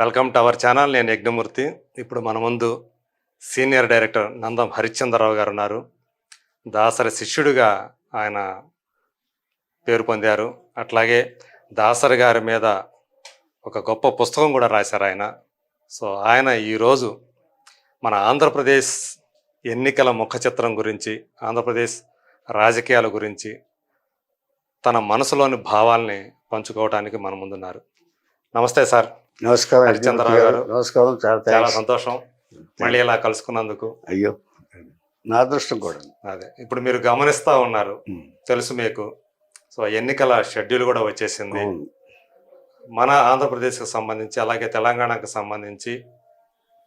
Welcome to our channel నేను యజ్ఞమూర్తి. ఇప్పుడు మన ముందు సీనియర్ డైరెక్టర్ నందం హరిశ్చంద్రరావు గారు ఉన్నారు. దాసరి శిష్యుడిగా ఆయన పేరు పొందారు. అట్లాగే దాసరి గారి మీద ఒక గొప్ప పుస్తకం కూడా రాశారు ఆయన. సో ఆయన ఈరోజు మన ఆంధ్రప్రదేశ్ ఎన్నికల ముఖ చిత్రం గురించి ఆంధ్రప్రదేశ్ రాజకీయాల గురించి తన మనసులోని భావాల్ని పంచుకోవడానికి మన ముందున్నారు. నమస్తే సార్. నమస్కారం గారు. నమస్కారం చాలా చాలా. సంతోషం. మళ్ళీ ఇలా కలుసుకున్నందుకు. అయ్యో నా అదృష్టం కూడా. అదే ఇప్పుడు మీరు గమనిస్తా ఉన్నారు. తెలుసు మీకు. సో ఎన్నికల షెడ్యూల్ కూడా వచ్చేసింది. మన ఆంధ్రప్రదేశ్కి సంబంధించి అలాగే తెలంగాణకు సంబంధించి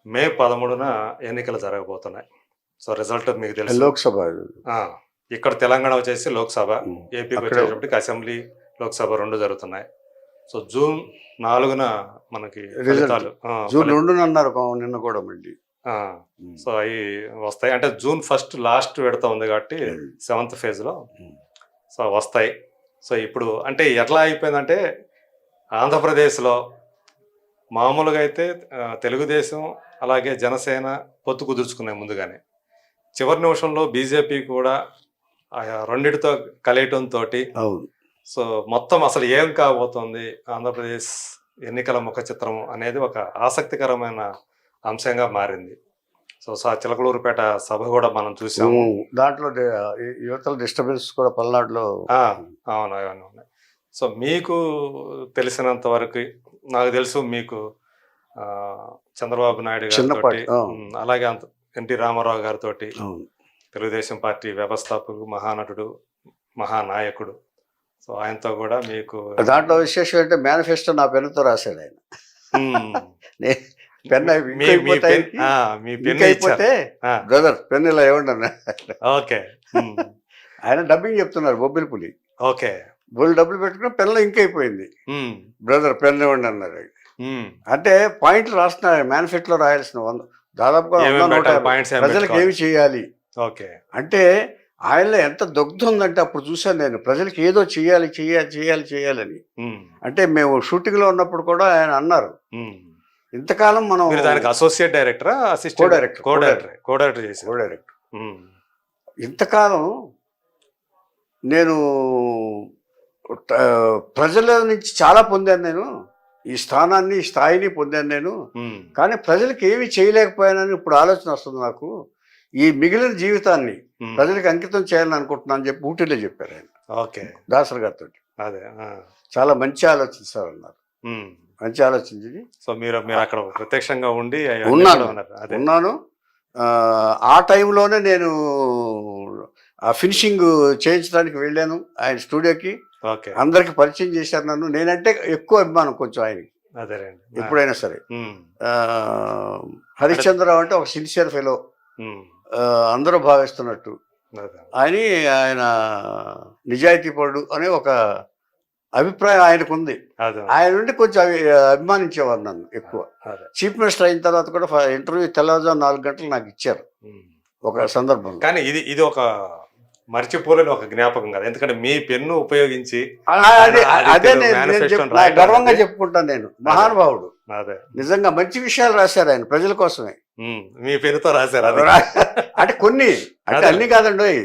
మే పదమూడున ఎన్నికలు జరగబోతున్నాయి. సో రిజల్ట్ మీకు తెలుసు. లోక్సభ. ఇక్కడ తెలంగాణ వచ్చేసి లోక్సభ. ఏపీకి వచ్చేటప్పటికి అసెంబ్లీ లోక్సభ రెండు జరుగుతున్నాయి. సో జూన్ నాలుగున మనకి. ఫలితాలు జూన్ ఫలి- రెండు అన్నారు నిన్న కూడా మళ్ళీ. సో అవి వస్తాయి అంటే జూన్ ఫస్ట్ లాస్ట్ విడత ఉంది కాబట్టి ఉమ్. సెవెంత్ ఫేజ్లో ఉమ్. సో వస్తాయి సో ఇప్పుడు అంటే ఎట్లా అయిపోయిందంటే ఆంధ్రప్రదేశ్లో మామూలుగా అయితే తెలుగుదేశం అలాగే జనసేన పొత్తు కుదుర్చుకున్నాయి ముందుగానే చివరి నిమిషంలో బీజేపీ కూడా ఆ రెండిటితో కలియటంతో అవును సో మొత్తం అసలు ఏం కాబోతోంది ఆంధ్రప్రదేశ్ ఎన్నికల ముఖ చిత్రం అనేది ఒక ఆసక్తికరమైన అంశంగా మారింది సో సా చిలకలూరుపేట సభ కూడా మనం చూసాము. దాంట్లో యువతల డిస్టర్బెన్స్ కూడా పల్నాడులో అవును అవును అవును. సో మీకు తెలిసినంత వరకు నాకు తెలుసు మీకు చంద్రబాబు నాయుడు గారితో. అలాగే అంత ఎన్టీ రామారావు గారితో తెలుగుదేశం పార్టీ వ్యవస్థాపకుడు మహానటుడు మహానాయకుడు సో ఆయనతో కూడా మీకు దాంట్లో విశేషం అంటే మేనిఫెస్టో నా పెన్నుతో రాశాడు ఆయన. పెన్ అయిపోతే బ్రదర్ పెన్ ఇలా ఇవ్వండి ఓకే. ఆయన డబ్బింగ్ చెప్తున్నారు బొబ్బిలి పులి. ఓకే. బోల్ డబ్బులు పెట్టుకుని పెన్లో ఇంక్ అయిపోయింది ఉమ్, బ్రదర్ పెన్ ఇవ్వండి అన్నారు. అంటే పాయింట్లు రాసిన మేనిఫెస్టోలో రాయాల్సిన వంద దాదాపుగా ప్రజలకు? ఏమి చేయాలి? ఓకే. అంటే ఆయనలో ఎంత దగ్ధం ఉందంటే అప్పుడు చూశాను నేను ప్రజలకు ఏదో చేయాలి చేయాలి చేయాలి చేయాలని అంటే మేము షూటింగ్లో ఉన్నప్పుడు కూడా ఆయన అన్నారు. ఇంతకాలం మనం దానికి associate డైరెక్టరా assistant Co-director, co director co director co ఇంతకాలం నేను ప్రజల నుంచి చాలా పొందాను నేను. ఈ స్థానాన్ని ఈ స్థాయిని పొందాను నేను. కానీ ప్రజలకు ఏమీ చేయలేకపోయానని ఇప్పుడు ఆలోచన వస్తుంది నాకు. ఈ మిగిలిన జీవితాన్ని. ప్రజలకు అంకితం చేయాలని అనుకుంటున్నాను అని చెప్పి ఊటీలో చెప్పారు ఆయన. ఓకే. దాసర్ గారితో. అదే చాలా మంచి ఆలోచన సార్ అన్నారు. మంచి ఆలోచన ఇది సో మీరు మీరు అక్కడ ప్రత్యక్షంగా ఉండి ఉన్నాను. ఉన్నాను. ఆ, టైంలోనే నేను ఆ ఫినిషింగ్ చేయించడానికి వెళ్ళాను ఆయన స్టూడియోకి. ఓకే. అందరికి పరిచయం చేశారు నన్ను. నేనంటే ఎక్కువ అభిమానం కొంచెం ఆయనకి. ఎప్పుడైనా సరే. హరిశ్చంద్రరావు అంటే ఒక సిన్సియర్ ఫెలో. అందరూ భావిస్తున్నట్టు. అని ఆయన నిజాయితీపరుడు అనే ఒక అభిప్రాయం ఆయనకు ఉంది ఆయన నుండి కొంచెం అభి- అభిమానించేవారు నన్ను ఎక్కువ. చీఫ్ మినిస్టర్ అయిన తర్వాత కూడా ఇంటర్వ్యూ తెల్లవారుజాము నాలుగు గంటలు నాకు ఇచ్చారు. ఒక సందర్భంలో. కానీ ఇది ఇది ఒక మర్చిపోలేని ఒక జ్ఞాపకం కదా. ఎందుకంటే మీ పెన్ను ఉపయోగించి అదే నేను- గర్వంగా చెప్పుకుంటాను నేను. మహానుభావుడు. నిజంగా మంచి విషయాలు రాశారు ఆయన ప్రజల కోసమే. మీ పెన్నుతో రాశారు అంటే కొన్ని అంటే. అన్ని కాదండి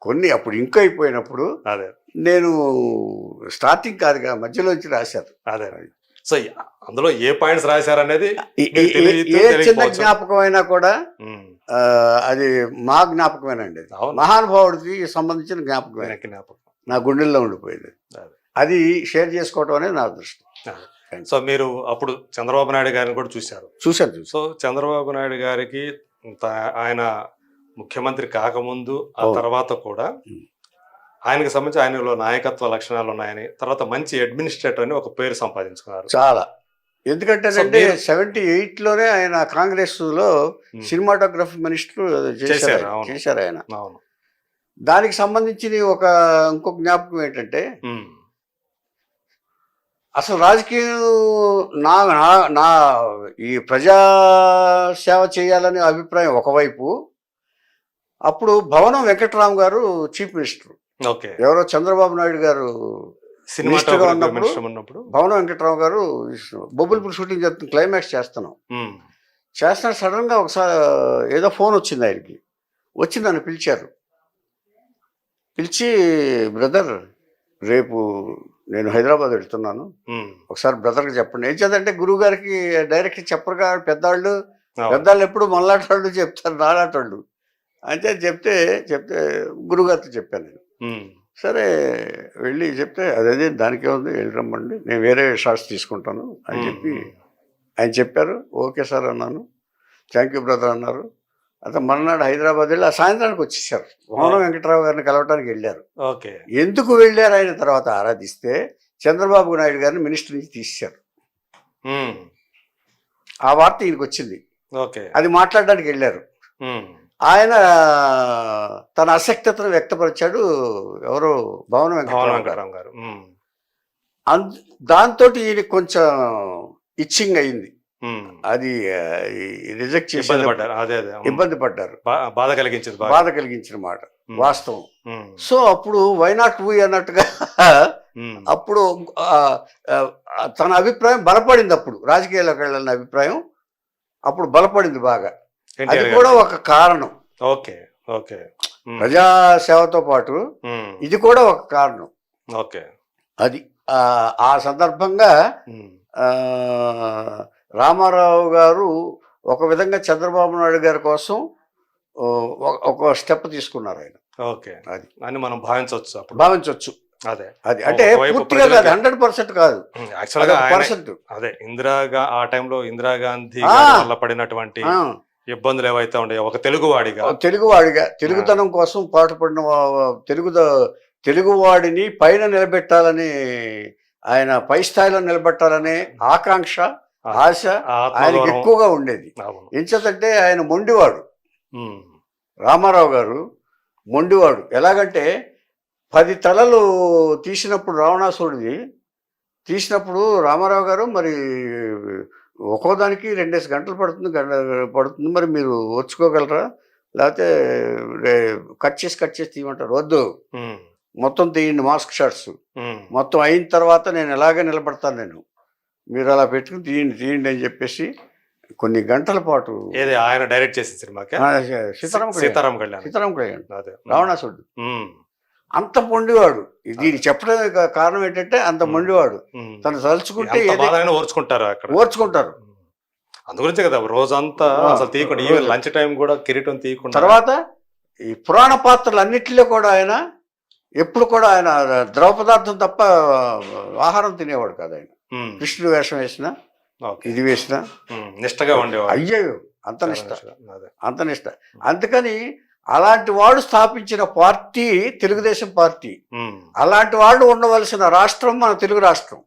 కొన్ని అప్పుడు ఇంకో అయిపోయినప్పుడు అదే. నేను స్టార్టింగ్ కాదుగా మధ్యలోంచి రాశారు. అదే. సో అందులో ఏ పాయింట్స్ రాశారు అనేది ఈ- మీకు ఈ- తెలియదు, ఏ చిన్న తెలియకపోవచ్చు. జ్ఞాపకం అయినా కూడా అది మా జ్ఞాపకమేనండి మహానుభావుడికి సంబంధించిన జ్ఞాపకమే. జ్ఞాపకం. నా గుండెల్లో ఉండిపోయింది. అదే. అది షేర్ చేసుకోవటం అనేది నా అదృష్టం. సో మీరు అప్పుడు చంద్రబాబు నాయుడు గారిని కూడా చూశారు చూశాను సో చంద్రబాబు నాయుడు గారికి ఆయన ముఖ్యమంత్రి కాకముందు ఆ. తర్వాత కూడా. ఆయనకు సంబంధించి ఆయనలో నాయకత్వ లక్షణాలు ఉన్నాయని తర్వాత మంచి అడ్మినిస్ట్రేటర్ అని ఒక పేరు సంపాదించుకున్నారు చాలా ఎందుకంటే అంటే సెవెంటీ ఎయిట్లోనే ఆయన కాంగ్రెస్లో. సినిమాటోగ్రఫీ మినిస్టర్ చేశారు చేశారు, ఆయన. దానికి సంబంధించి ఒక ఇంకొక జ్ఞాపకం ఏంటంటే. అసలు రాజకీయం నా నా ఈ ప్రజా సేవ చేయాలనే అభిప్రాయం ఒకవైపు అప్పుడు భవనం వెంకట్రామ్ గారు చీఫ్ మినిస్టర్. ఓకే. ఎవరో చంద్రబాబు నాయుడు గారు సినిమాటోగ్రఫీ ఉన్నప్పుడు- భవన వెంకట్రావు గారు బొబ్బులపూర్ షూటింగ్ జరుగుతుంది క్లైమాక్స్ చేస్తున్నాం. చేస్తున్న సడన్గా ఒకసారి ఏదో ఫోన్ వచ్చింది ఆయనకి. వచ్చి నన్ను పిలిచారు. పిలిచి బ్రదర్ రేపు నేను హైదరాబాద్ వెళ్తున్నాను. ఒకసారి బ్రదర్కి చెప్పండి. ఏం చేద్దంటే గురువు గారికి డైరెక్ట్ చెప్పరు కదా పెద్దవాళ్ళు. పెద్దవాళ్ళు ఎప్పుడు మళ్ళాటోళ్ళు చెప్తారు నాలాటోళ్ళు అంటే చెప్తే చెప్తే గురువుగారితో చెప్పాను నేను. సరే వెళ్ళి చెప్తే అదే దానికే ఉంది వెళ్ళి రమ్మండి. నేను వేరే షార్ట్స్ తీసుకుంటాను అని చెప్పి ఆయన చెప్పారు. ఓకే సార్ అన్నాను. థ్యాంక్ యూ బ్రదర్ అన్నారు. అయితే మర్నాడు హైదరాబాద్ వెళ్ళి ఆ సాయంత్రానికి వచ్చేసారు. మౌన వెంకటరావు గారిని కలవటానికి వెళ్ళారు. ఓకే. ఎందుకు వెళ్ళారు ఆయన తర్వాత ఆరాధిస్తే చంద్రబాబు నాయుడు గారిని మినిస్టర్ నుంచి తీసేశారు. ఆ వార్త ఈయనకి వచ్చింది. ఓకే. అది మాట్లాడడానికి వెళ్ళారు. ఆయన తన అసక్తతను వ్యక్తపరిచాడు ఎవరు? భవన వెంకటరావు గారు. దాంతో ఈయన కొంచెం ఇచ్చింగ్ అయింది. అది రిజెక్ట్ చేసి ఇబ్బంది పడ్డారు. బాధ కలిగించింది బాధ కలిగించిన మాట వాస్తవం. సో అప్పుడు వైనాట్ వీ అన్నట్టుగా అప్పుడు తన అభిప్రాయం బలపడింది అప్పుడు. రాజకీయాల్లోకి వెళ్ళాలన్న అభిప్రాయం అప్పుడు బలపడింది బాగా. అది కూడా. ఒక కారణం. Okay okay. ఉమ్, ప్రజాసేవతో పాటు ఇది కూడా ఒక కారణం. ఓకే. అది ఆ, సందర్భంగా రామారావు గారు ఒక విధంగా చంద్రబాబు నాయుడు గారి కోసం ఒక- స్టెప్ తీసుకున్నారు ఆయన. ఓకే. అది. అని మనం భావించవచ్చు అప్పుడు. భావించవచ్చు. అదే. అది. అంటే పూర్తిగా కాదు హండ్రెడ్ పర్సెంట్ కాదు. పర్సెంట్. అదే ఇందిరాగా ఆ టైంలో ఇందిరాగాంధీ వల్ల పడినటువంటి ఇబ్బందులు ఏవైతే ఉండేవో ఒక తెలుగువాడిగా. తెలుగువాడిగా తెలుగుతనం కోసం పాటుపడిన తెలుగు తెలుగువాడిని పైన నిలబెట్టాలని ఆయన పై స్థాయిలో నిలబెట్టాలనే ఆకాంక్ష ఆశ ఆయనకి ఎక్కువగా ఉండేది. ఎంచేతంటే ఆయన మొండివాడు. రామారావు గారు మొండివాడు. ఎలాగంటే పది తలలు తీసినప్పుడు రావణాసురుడిది తీసినప్పుడు రామారావు గారు మరి ఒక్కో దానికి రెండేసి గంటలు పడుతుంది గంట పడుతుంది. మరి మీరు వచ్చుకోగలరా లేకపోతే కట్ చేసి కట్ చేసి తీయమంటారు? వద్దు. మొత్తం తీయండి మాస్క్ ఉమ్, మొత్తం అయిన తర్వాత నేను ఎలాగే నిలబడతాను నేను? మీరు అలా పెట్టుకుని తీయండి తీయండి అని చెప్పేసి కొన్ని గంటల పాటు ఏది ఆయన డైరెక్ట్ చేసిన సినిమాకి? సీతారాం కళ్యాణ్. సీతారాం కళ్యాణ్. సీతారాం ఉమ్, అంత మొండివాడు దీనికి చెప్పడానికి కారణం ఏంటంటే అంత. మొండివాడు. తను తలుచుకుంటే ఓర్చుకుంటారు అక్కడ? ఓర్చుకుంటారు. ఉమ్. అందు గురించే కదా రోజంతా అసలు తీయకుండా. ఈవెన్ లంచ్ టైం కూడా కిరీటం తీయకుండా. తర్వాత ఈ పురాణ పాత్రలు అన్నిటిలో కూడా ఆయన ఎప్పుడు కూడా ఆయన ద్రవ పదార్థం తప్ప ఆహారం తినేవాడు కాదు ఆయన. కృష్ణుడు వేషం వేసిన. ఇది వేసిన. నిష్టగా ఉండేవాడు. అయ్యో అంత నిష్ట. అంత నిష్ట. అందుకని అలాంటి వాడు స్థాపించిన పార్టీ తెలుగుదేశం పార్టీ. అలాంటి వాళ్ళు ఉండవలసిన రాష్ట్రం మన తెలుగు రాష్ట్రం.